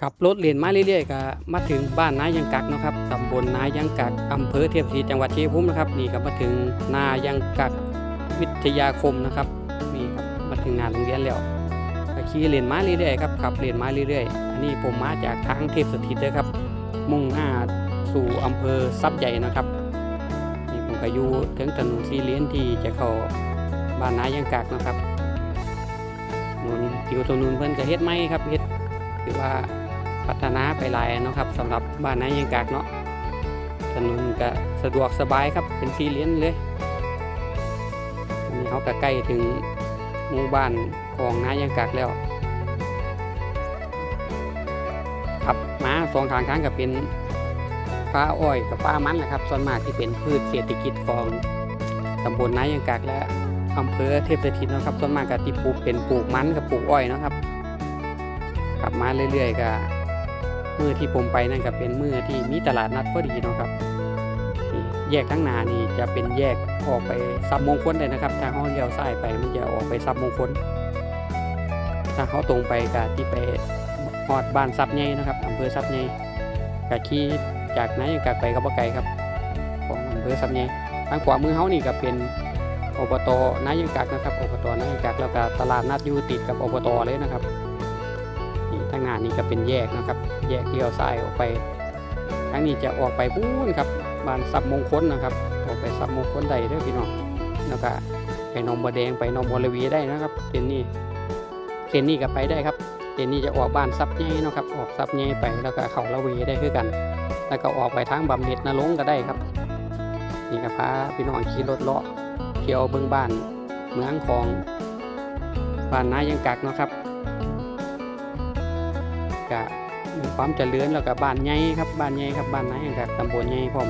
ขับรถเลียนมาเรื่อยๆก็มาถึงบ้านนายังกักนะครับตำบลนายังกักอำเภอเทียบศรีจังหวัดชัยภูมินะครับนี่ก็มาถึงนายังกักวิทยาคมนะครับนี่ครับมาถึงงานโรงเรียนแล้วก็ขี่เลียนมาเรื่อยๆครับขับเลียนมาเรื่อยๆอันนี้ผมมาจากทางเทพสถิตเลยครับ มุ่งหน้าสู่อำเภอซับใหญ่นะครับนี่ผมก็อยู่ถึงถนนซีเลียนที่จะเข้าบ้านนายังกักนะครับถนนผิวถนนเพิ่นก็เฮ็ดไม้ครับเฮ็ดถือว่า พัฒนาไปหลายเนาะครับสำหรับบ้านนายังกากเนาะถนนก็สะดวกสบายครับเป็นซีเลียนเลยอันนี้เขาก็ใกล้ถึงหมู่บ้านของนายังกากแล้วครับมาสองทางทางก็เป็นป้าอ้อยกับป้ามันนะครับส่วนมากที่เป็นพืชเศรษฐกิจของตำบลนายังกากและอำเภอเทพสถิตเนาะครับส่วนมากก็ที่ปลูกเป็นปลูกมันกับปลูกอ้อยเนาะครับขับมาเรื่อยๆก็ มือที่ผมไปนั่นก็เป็นมือที่มีตลาดนัดพอดีเนาะครับนี่แยกทั้งหนานี่จะเป็นแยกออกไปซับมงคลเลยนะครับทางห้องเลี้ยวซ้ายไปมันจะออกไปซับมงคล ถ้าเขาตรงไปก็ที่ไปฮอดบ้านซับใหญ่นะครับอำเภอซับใหญ่ก็ขี่จากนั้นยังกลับไปก็บ่ไกลครับของอำเภอซับใหญ่ทางขวามือเขานี่ก็เป็นอบตนายังกักนะครับอบตนายังกักแล้วก็ตลาดนัดอยู่ติดกับอบตเลยนะครับางหน้านี่ก็เป็นแยกนะครับ แยกเลี้ยวซ้ายออกไปทางนี้จะออกไปปูนครับบ้านสับมงคลนะครับ ออกไปสับมงคลได้เด้อพี่น้องแล้วก็ไปหนองบัวแดงไปหนองบัวระวีได้นะครับเส้นนี้เส้นนี้ก็ไปได้ครับเส้นนี้จะออกบ้านซับใหญ่เนาะครับ ออกซับใหญ่ไปแล้วก็เข้าละเวได้คือกัน แล้วก็ออกไปทางบำเหน็จนรงก็ได้ครับ นี่ก็พาพี่น้องขี่รถเลาะเที่ยวเบิ่งบ้านเมืองของบ้านนายังกักเนาะครับ ก็มีความเจริญแล้วก็บ้านใหญ่ครับบ้านใหญ่ครับบ้านไหนครับตำบลใหญ่พร้อม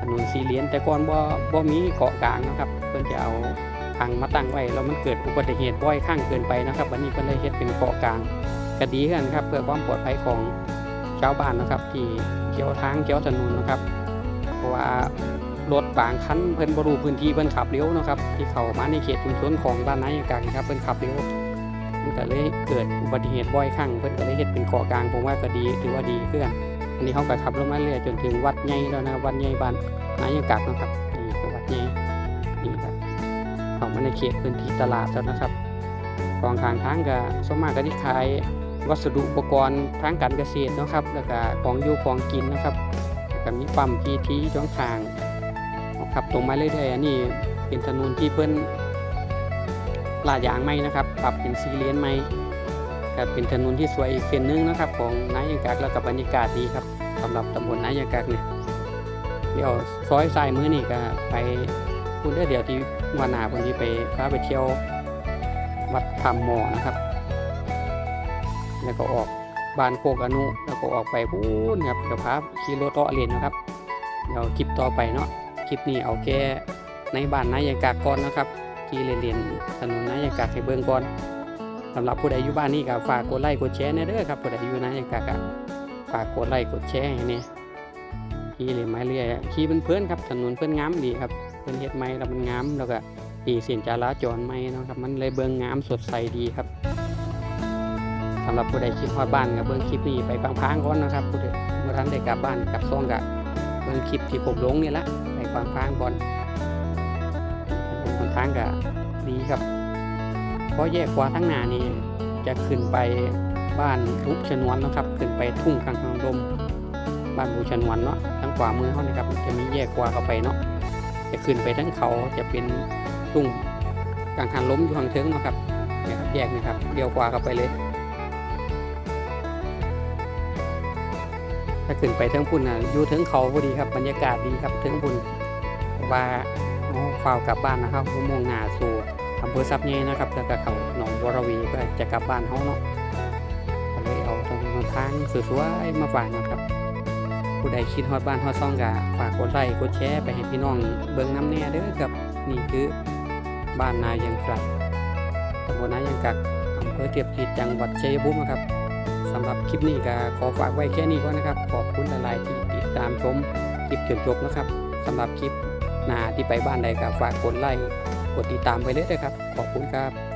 ถนนสีเหลียมแต่ก่อนบ่บ่มีเกาะกลางนะครับ เพิ่นจะเอาทางมาตั้งไว้แล้วมันเกิดอุบัติเหตุบ่อยข้างเกินไปนะครับ วันนี้เพิ่นเลยเฮ็ดเป็นเกาะกลางก็ดีกันครับ เพื่อความปลอดภัยของชาวบ้านนะครับ ที่เกี่ยวทางเกี่ยวถนนนะครับ เพราะว่ารถบางคันเพิ่นบ่รู้พื้นที่เพิ่นขับเร็วนะครับ ที่เข้ามาในเขตชุมชนของบ้านนายกลางครับเพิ่นขับเร็ว มันก็เลยเกิดอุบัติเหตุบ่อยครั้งเพิ่นก็เลยเฮ็ดเป็นเกาะกลางผมว่าก็ดีถือว่าดีคือนอันนี้เขาก็ขับลงมาเรื่อยจนถึงวัดใหญ่แล้วนะวัดใหญ่บ้านนายกักนะครับนี่คือวัดใหญ่นี่ครับเข้ามาในเขตพื้นที่ตลาดแล้วนะครับกองทางทางก็สวนมากก็ที่ขายวัสดุอุปกรณ์ทางการเกษตรนะครับ แล้วก็ของอยู่ของกินนะครับก็มีปั๊มพีทีช่องทางขับตรงมาเรื่อยๆอันนี้เป็นถนนที่เพิ่น ลาดยางไหมนะครับ ปรับเป็นซีเลียนไหมก็เป็นถนนที่สวยอีกเส้นหนึงนะครับ ของนายยังกักแล้วก็บบรรยากาศดีครับสำหรับตำบลนายยังกักเนี่ยเดี๋ยวซอยซ้ายมือนี่ก็ไปพูดได้เดี๋ยวที่วันหนาวันที่ไปพาไปเที่ยววัดธรรมหมอนะครับ แล้วก็ออกบานโคกอนุแล้วก็ออกไปพูนครับกับพาขี่รถเลาะเรียนนะครับ เดี๋ยวคลิปต่อไปเนาะคลิปนี้เอาแค่ในบ้านนายยังกักก่อนนะครับ ที่เรียนถนนนายากากให้เบิ่งก่อนสำหรับผู้ใดอยู่บ้านนี่ก็ฝากกดไลค์กดแชร์แน่เด้อครับผู้ใดอยู่นายากากะฝากกดไลค์กดแชร์ให้เนี่ยขี่เรียนไม้เรื่อยขี่เพื่อนๆครับถนนเพื่อนงามดีครับเพื่อนเฮ็ดไม้แล้วมันงามแล้วก็ตีเสียนจราจรไม้นะครับ มันเลยเบิ่งงามสดใสดีครับสำหรับผู้ใดคิดฮอดบ้านก็เบิ่งคลิปนี้ไปพังๆก่อนนะครับผู้ใดเมื่อทันได้กลับบ้านกลับซ่องก็เบิ่งคลิปที่ผมลงนี่ละไปพังๆก่อน ถนนหนทางก็ดีครับ เพราะแยกขวาทั้งหนานี่จะขึ้นไปบ้านทุกชนวนนะครับ ขึ้นไปทุ่งกลางทางลมบ้านบูชนวนเนาะทางขวามือเขานะครับจะมีแยกขวาเข้าไปเนาะจะขึ้นไปทั้งเขาจะเป็นทุ่งกลางทางลมอยู่ทางเทิงเนาะครับเนี่ยครับแยกนะครับเดียวขวาเข้าไปเลยถ้าขึ้นไปเทิงพุ่นนะอยู่เทิงเขาพอดีครับบรรยากาศดีครับเทิงพุ่นว่า อ๋อฝ้าวกลับบ้านนะครับมุ่งหน้าสู่อำเภอซับเย่นะครับแล้วก็เขาหนองบัวระวีก็จะกลับบ้านเขาเนาะก็เลยเอาตรงทางสวยๆมาฝากนะครับ ผู้ใดคิดฮอดบ้านฮอดซ่องก็ฝากกดไลค์กดแชร์ไปให้พี่น้องเบิ่งน้ำแน่เด้อครับนี่คือบ้านนายังกลับตำบลนายังกักอำเภอเทียบทิศจังหวัดชัยภูมินะครับสำหรับคลิปนี้ก็ขอฝากไว้แค่นี้ก่อนนะครับ ขอบคุณหลายๆที่ติดตามชมคลิปจนจบนะครับสำหรับคลิป หน้าที่ไปบ้านใดก็ฝากกดไลค์กดติดตามไปเลยนะครับ ขอบคุณครับ